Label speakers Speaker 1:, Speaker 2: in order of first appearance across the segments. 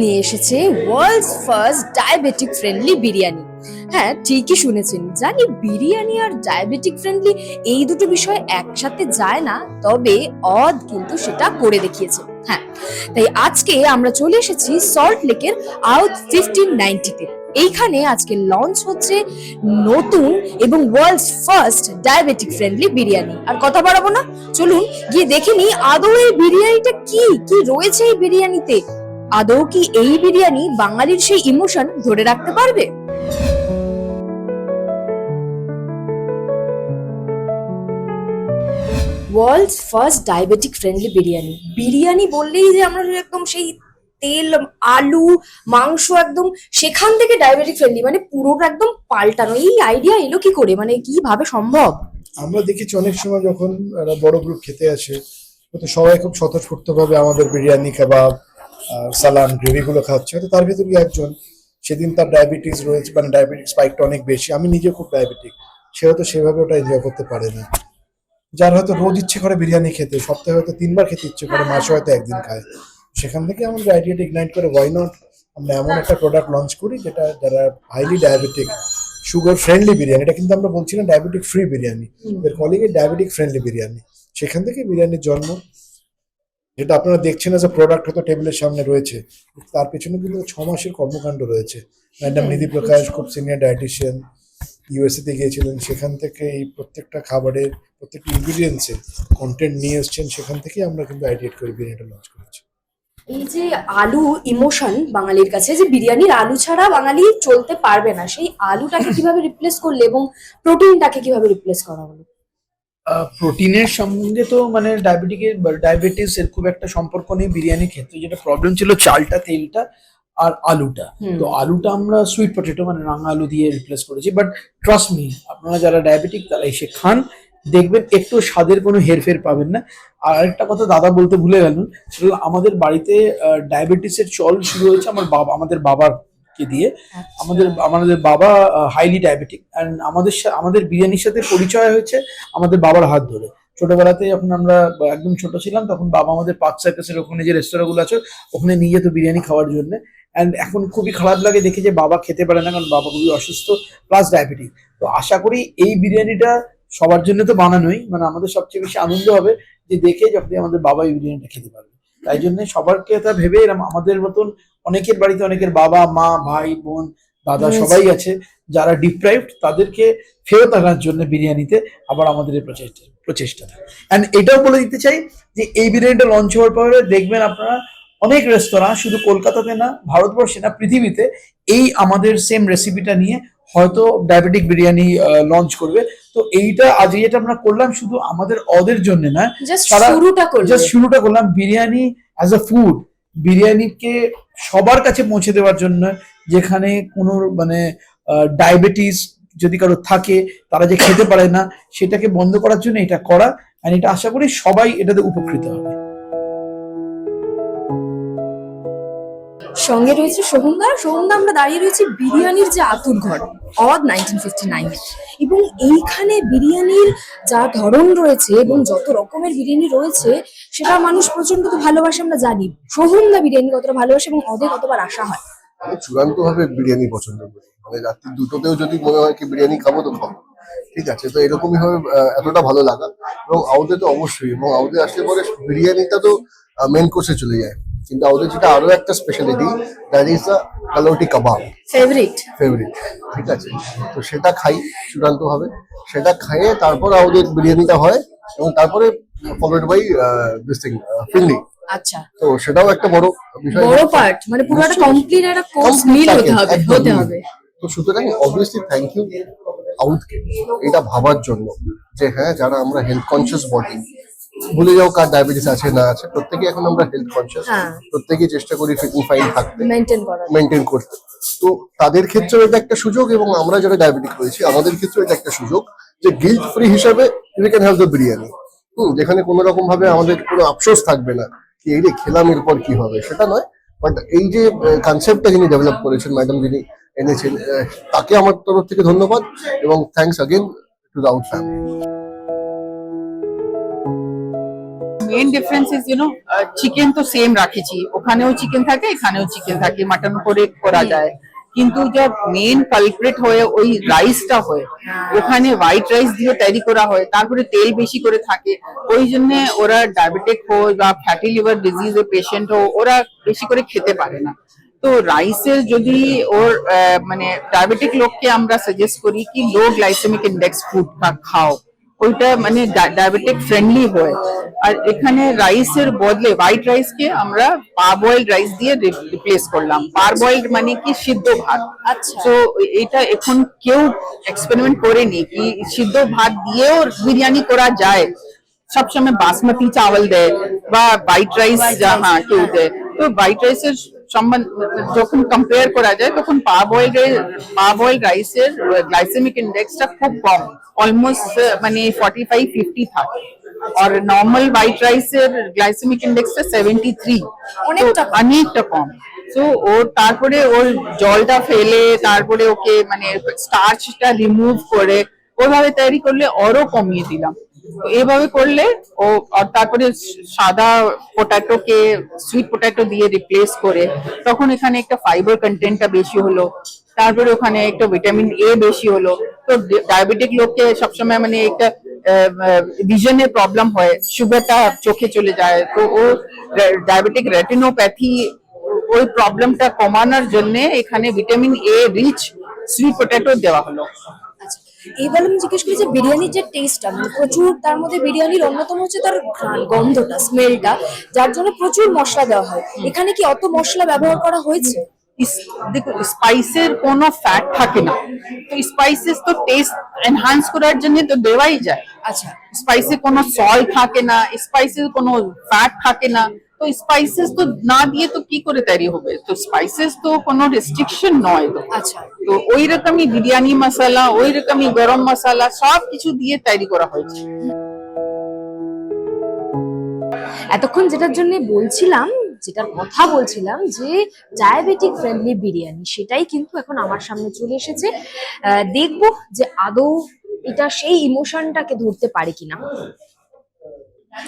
Speaker 1: নিয়ে এসেছে world's first diabetic friendly biryani. হ্যাঁ ঠিকই শুনেছেন। জানি বিরিয়ানি আর ডায়াবেটিক ফ্রেন্ডলি এই দুটো বিষয় একসাথে যায় না, তবে অদ কিন্তু সেটা করে দেখিয়েছে। হ্যাঁ তাই আজকে আমরা চলে এসেছি সল্ট লেকের আউট ফিফটিন নাইনটিতে এইখানে আজকে লঞ্চ হচ্ছে নতুন এবং world's first diabetic friendly biryani. আর কথা বাড়াবো না, চলুন গিয়ে দেখে নিই আদৌ এই বিরিয়ানিটা কি? কি রয়েছে এই বিরিয়ানিতে? আদৌ কি এই বিরিয়ানি বাঙালির সেই ইমোশন ধরে রাখতে পারবে? World's first diabetic friendly biryani. Biryani বললেই যে আমরা একদম সেই তেল, আলু, মাংস একদম সেখান থেকে ডায়াবেটিক ফ্রেন্ডলি মানে পুরোটা একদম পাল্টানো। এই আইডিয়া এলো কি করে? মানে কীভাবে সম্ভব?
Speaker 2: আমরা দেখেছি অনেক সময় যখন বড় গ্রুপ খেতে আসে, তো সবাই খুব স্বতঃস্ফূর্ত ভাবে আমাদের বিরিয়ানি কাবাব সালান গ্রেভি গুলো খাচ্ছে হয়তো তার ভেতরে একজন সেদিন তার ডায়াবেটিস রয়েছে মানে ডায়াবেটিক স্পাইকটা অনেক বেশি। আমি নিজে খুব ডায়াবেটিক সে হয়তো সেভাবে ওটা এনজয় করতে পারে না যার হয়তো রোজ ইচ্ছে করে বিরিয়ানি খেতে সপ্তাহে হয়তো তিনবার খেতে ইচ্ছে করে মাসে হয়তো একদিন খায়। সেখান থেকে আমাদের আইডিয়াটা ইগনাইট করে ওয়াই নট আমরা এমন একটা প্রোডাক্ট লঞ্চ করি যেটা যারা highly diabetic sugar friendly biryani এটা কিন্তু আমরা বলছি না ডায়াবেটিক ফ্রি বিরিয়ানি। এর calling a diabetic friendly biryani. সেখান থেকে বিরিয়ানির জন্ম যেটা আপনারা দেখছেন এজ প্রোডাক্ট হয়তো টেবিলের সামনে রয়েছে। তার পেছনে কিন্তু ছ মাসের কর্মকাণ্ড রয়েছে। ম্যাডাম নিধি প্রকাশ খুব সিনিয়র ডায়েটিশিয়ান ইউএসএ তে গিয়েছিলেন। সেখান থেকে এই প্রত্যেকটা খাবারের প্রত্যেকটা ইনগ্রিডিয়েন্টসের কন্টেন্ট নিয়ে এসছেন। সেখান থেকেই আমরা কিন্তু আইডিয়েট করে বিরিয়ানিটা লঞ্চ করেছি।
Speaker 1: এই যে আলু ইমোশন বাঙালির কাছে যে বিরিয়ানির আলু ছাড়া বাঙালি চলতে পারবে না। সেই আলুটাকে কীভাবে রিপ্লেস করলে এবং প্রোটিনটাকে কীভাবে রিপ্লেস করা হলো?
Speaker 3: প্রোটিনের সঙ্গে তো মানে ডায়াবেটিকের ডায়াবেটিস এর খুব একটা সম্পর্ক নেই বিরিয়ানির ক্ষেত্রে। যেটা প্রবলেম ছিল চালটা তেলটা আর আলুটা। তো আলুটা আমরা সুইট পটেটো মানে রাঙা আলু দিয়ে রিপ্লেস করেছি। বাট ট্রাস্ট মি আপনারা যারা ডায়াবেটিক তারা এসে খান দেখবেন একটু স্বাদের কোনো হেরফের পাবেন না। আর আরেকটা কথা দাদা বলতে ভুলে গেলেন আমাদের বাড়িতে ডায়াবেটিসের চল শুরু হয়েছে আমার বাবা আমাদের বাবাকে দিয়ে আমাদের আমাদের বাবা হাইলি ডায়াবেটিক অ্যান্ড আমাদের আমাদের বিরিয়ানির সাথে পরিচয় হয়েছে আমাদের বাবার হাত ধরে। ছোটবেলাতে যখন আমরা একদম ছোট ছিলাম তখন বাবা আমাদের পার্ক সার্কাসের ওখানে যে রেস্তোরাঁগুলো আছে ওখানে নিয়ে যেত বিরিয়ানি খাওয়ার জন্য। অ্যান্ড এখন খুবই খারাপ লাগে দেখে যে বাবা খেতে পারে না কারণ বাবা খুবই অসুস্থ প্লাস ডায়াবেটিক তো আশা করি এই বিরিয়ানিটা সবার জন্য তো বানানোই মানে আমাদের সবচেয়ে বেশি আনন্দ হবে যে দেখে যখন আমাদের বাবা এই বিরিয়ানিটা খেতে পারবে। তাই জন্য সবার কথা ভেবে এরম আমাদের মতন অনেকের বাড়িতে অনেকের বাবা মা ভাই বোন দাদা সবাই আছে যারা ডিপ্রাইভড তাদেরকে ফেরত আনার জন্য বিরিয়ানিতে আবার আমাদের এই প্রচেষ্টা প্রচেষ্টা অ্যান্ড এটাও বলে দিতে চাই যে এই বিরিয়ানিটা লঞ্চ হওয়ার পরে দেখবেন আপনারা অনেক রেস্তোরাঁ শুধু কলকাতাতে না ভারতবর্ষে না পৃথিবীতে এই আমাদের সেম রেসিপিটা নিয়ে হয়তো ডায়াবেটিক বিরিয়ানি লঞ্চ করবে। তো এইটা আজ যেটা আমরা করলাম শুধু আমাদের অদের জন্য না
Speaker 1: শুরুটা করলে
Speaker 3: জাস্ট শুরুটা করলাম বিরিয়ানি অ্যাজ আ ফুড বিরিয়ানিকে সবার কাছে পৌঁছে দেওয়ার জন্য যেখানে কোনো মানে ডায়াবেটিস যদি কারও থাকে তারা যে খেতে পারে না সেটাকে বন্ধ করার জন্য এটা করা আর এটা আশা করি সবাই এটাতে উপকৃত হবে।
Speaker 1: সঙ্গে রয়েছে সোহমদা সোহমদা আমরা দাঁড়িয়ে রয়েছি বিরিয়ানির যে আতুর ঘর অদ নাইনটিন ফিফটি নাইন এবং এইখানে বিরিয়ানির যা ধরন রয়েছে এবং যত রকমের বিরিয়ানি রয়েছে, সেটা মানুষ প্রচণ্ড তো ভালোবাসে, আমরা জানি। সোহমদা বিরিয়ানি কতটা ভালোবাসে এবং অদে কতবার আসা হয়।
Speaker 4: আমি চূড়ান্ত ভাবে বিরিয়ানি পছন্দ করি। মানে রাত্রি দুটোতেও যদি মনে হয় কি বিরিয়ানি খাব তো খাব। ঠিক আছে, তো এরকমই ভাবে এতটা ভালো লাগা। এবং আউদে তো অবশ্যই, এবং আউদে আসলে পরে বিরিয়ানিটা তো মেন কোর্সে চলে যায়। কিন্তু আউদে যেটা আরও একটা speciality that is galouti kebab
Speaker 1: favourite
Speaker 4: favourite ঠিক আছে? তো সেটা খাই চূড়ান্ত ভাবে সেটা খাইয়ে তারপর আমাদের বিরিয়ানিটা হয় এবং তারপরে followed by this thing fielding
Speaker 1: আচ্ছা।
Speaker 4: তো সেটাও একটা বড় বিষয়।
Speaker 1: বড় পার্ট মানে পুরো একটা। কমপ্লিট একটা কোর্স মিল হতে হবে হতে। হবে।
Speaker 4: তো সুতরাং অবভিয়াসলি থ্যাংক ইউ আউটকে এটা ভাবার জন্য যে হ্যাঁ যারা আমরা হেলথ কনসিয়াস বডি ভুলে যাও কার ডায়াবেটিস আছে না আছে। প্রত্যেকে এখন আমরা হেলথ
Speaker 1: হ্যাঁ।
Speaker 4: কনসিয়াস প্রত্যেকেই চেষ্টা করি ফিট ফাইন থাকতে।
Speaker 1: মেনটেন করা
Speaker 4: মেইনটেইন করতে। তো তাদের ক্ষেত্রেও এটা একটা সুযোগ এবং আমরা যারা ডায়াবেটিক হয়েছি আমাদের ক্ষেত্রেও এটা একটা সুযোগ যে গিল্ট ফ্রি হিসাবে you can have the biryani hmm যেখানে কোনো রকম ভাবে আমাদের কোনো আফসোস থাকবে না কি এই রে খেলাম এরপর কি হবে? সেটা নয়। বাট এই যে কনসেপ্টটা যিনি ডেভেলপ করেছেন ম্যাডাম যিনি এনেছেন তাকে আমার তরফ থেকে ধন্যবাদ এবং thanks again to the out family
Speaker 5: main difference is you know chicken তো সেম রাখেছি। ওখানেও চিকেন থাকে এখানেও চিকেন থাকে। মাটন করে করা যায়। কিন্তু যে মেন কালপ্রিট হয়ে ওই রাইসটা হয় ওখানে হোয়াইট রাইস দিয়ে তৈরি করা হয় তারপরে তেল বেশি করে থাকে। ওই জন্য ওরা ডায়াবেটিক হোক বা ফ্যাটি লিভার ডিজিজের পেশেন্ট হোক ওরা বেশি করে খেতে পারে না। তো রাইসের যদি ওর মানে ডায়াবেটিক লোককে আমরা সাজেস্ট করি কি লো গ্লাইসেমিক ইন্ডেক্স ফুড খাও। ওইটা মানে ডায়াবেটিক ফ্রেন্ডলি হয় আর এখানে রাইসের বদলে হোয়াইট রাইস কে আমরা পা বয়েলড রাইস দিয়ে রিপ্লেস করলাম। পার বয়েলড মানে কি সিদ্ধ ভাত।
Speaker 1: আচ্ছা।
Speaker 5: তো এটা এখন কেউ এক্সপেরিমেন্ট করেনি কি সিদ্ধ ভাত দিয়েও বিরিয়ানি করা যায়। সবসময় বাসমতি চাওয়াল দেয় বা হোয়াইট রাইস হ্যাঁ কেউ দেয়। তো হোয়াইট রাইসের সম্বন্ধ যখন কম্পেয়ার করা যায় তখন পা বয়েল পা বয়েল রাইসের গ্লাইসেমিক ইন্ডেক্সটা খুব কম। অলমোস্ট মানে ফর্টি ফাইভ ফিফটি থাকে। আর নর্মাল হোয়াইট রাইসের গ্লাইসেমিক ইন্ডেক্সটা সেভেন্টি থ্রি
Speaker 1: অনেকটা
Speaker 5: অনেকটা কম। তো ওর তারপরে ওর জলটা ফেলে তারপরে ওকে মানে স্টার্চটা রিমুভ করে ওইভাবে তৈরি করলে আরও কমিয়ে দিলাম। তো এইভাবে করলে ও তারপরে সাদা পোটাটোকে সুইট পোটাটো দিয়ে রিপ্লেস করে, তখন এখানে একটা ফাইবার কন্টেন্টটা বেশি হলো। তারপরে ওখানে একটা ভিটামিন এ বেশি হলো। তো ডায়াবেটিক লোককে সবসময় মানে একটা ভিজনের প্রবলেম হয় সুগারটা চোখে চলে যায়। তো ও ডায়াবেটিক রেটিনোপ্যাথি ওই প্রবলেমটা কমানোর জন্য এখানে vitamin A rich sweet potato দেওয়া হলো।
Speaker 1: এবার আমি জিজ্ঞেস করি যে বিরিয়ানির যে টেস্টটা মানে প্রচুর তার মধ্যে বিরিয়ানির অন্যতম হচ্ছে তার ঘ্রাণ গন্ধটা স্মেলটা যার জন্য প্রচুর মশলা দেওয়া হয়। এখানে কি অত মশলা ব্যবহার করা হয়েছে?
Speaker 5: ইস- দেখো স্পাইসের কোনো ফ্যাট থাকে না। তো স্পাইসেস তো টেস্ট এনহান্স করার জন্য তো দেওয়াই যায়।
Speaker 1: আচ্ছা।
Speaker 5: স্পাইসে কোনো সল্ট থাকে না স্পাইসে কোনো ফ্যাট থাকে না। তো স্পাইসেস তো না দিয়ে তো কি করে তৈরি হবে? তো স্পাইসেস তো কোনো রেস্ট্রিকশন নয় তো।
Speaker 1: আচ্ছা।
Speaker 5: তো ওই রকমই বিরিয়ানি মশলা ওই রকমই গরম মশলা সব কিছু দিয়ে তৈরি করা হয়েছে।
Speaker 1: এতক্ষণ যেটার জন্য বলছিলাম যেটার কথা বলছিলাম যে ডায়াবেটিক ফ্রেন্ডলি বিরিয়ানি সেটাই কিন্তু এখন আমার সামনে চলে এসেছে। আহ, দেখব যে আদৌ এটা সেই ইমোশনটাকে ধরতে পারে কিনা।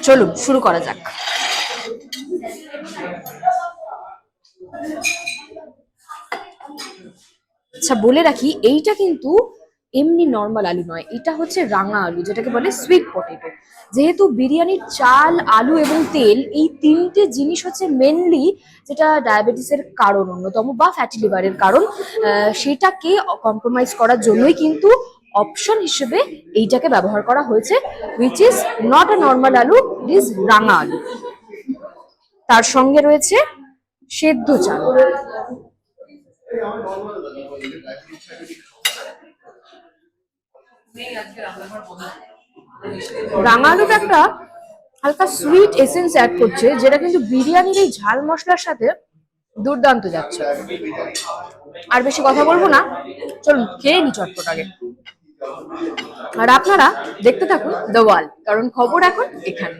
Speaker 1: চলুন শুরু করা যাক। আচ্ছা বলে রাখি, এইটা কিন্তু এমনি নর্মাল আলু নয়। এটা হচ্ছে রাঙা আলু, যেটাকে বলে সুইট পটেটো যেহেতু বিরিয়ানির চাল, আলু এবং তেল, এই তিনটে জিনিস হচ্ছে মেনলি যেটা ডায়াবেটিসের কারণ, অন্যতম বা ফ্যাটি লিভারের কারণ। সেটাকে কম্প্রোমাইজ করার জন্যই কিন্তু অপশন হিসেবে এইটাকে ব্যবহার করা হয়েছে which is not a normal aloo it is রাঙা আলু। তার সঙ্গে রয়েছে সেদ্ধ চাল। রাঙা একটা হালকা সুইট এসেন্স অ্যাড করছে, যেটা কিন্তু বিরিয়ানির এই ঝাল মশলার সাথে দুর্দান্ত যাচ্ছে। আর বেশি কথা বলব না, চলুন খেয়ে নি চটপট আগে। আর আপনারা দেখতে থাকুন দ্য ওয়াল কারণ খবর এখন এখানে।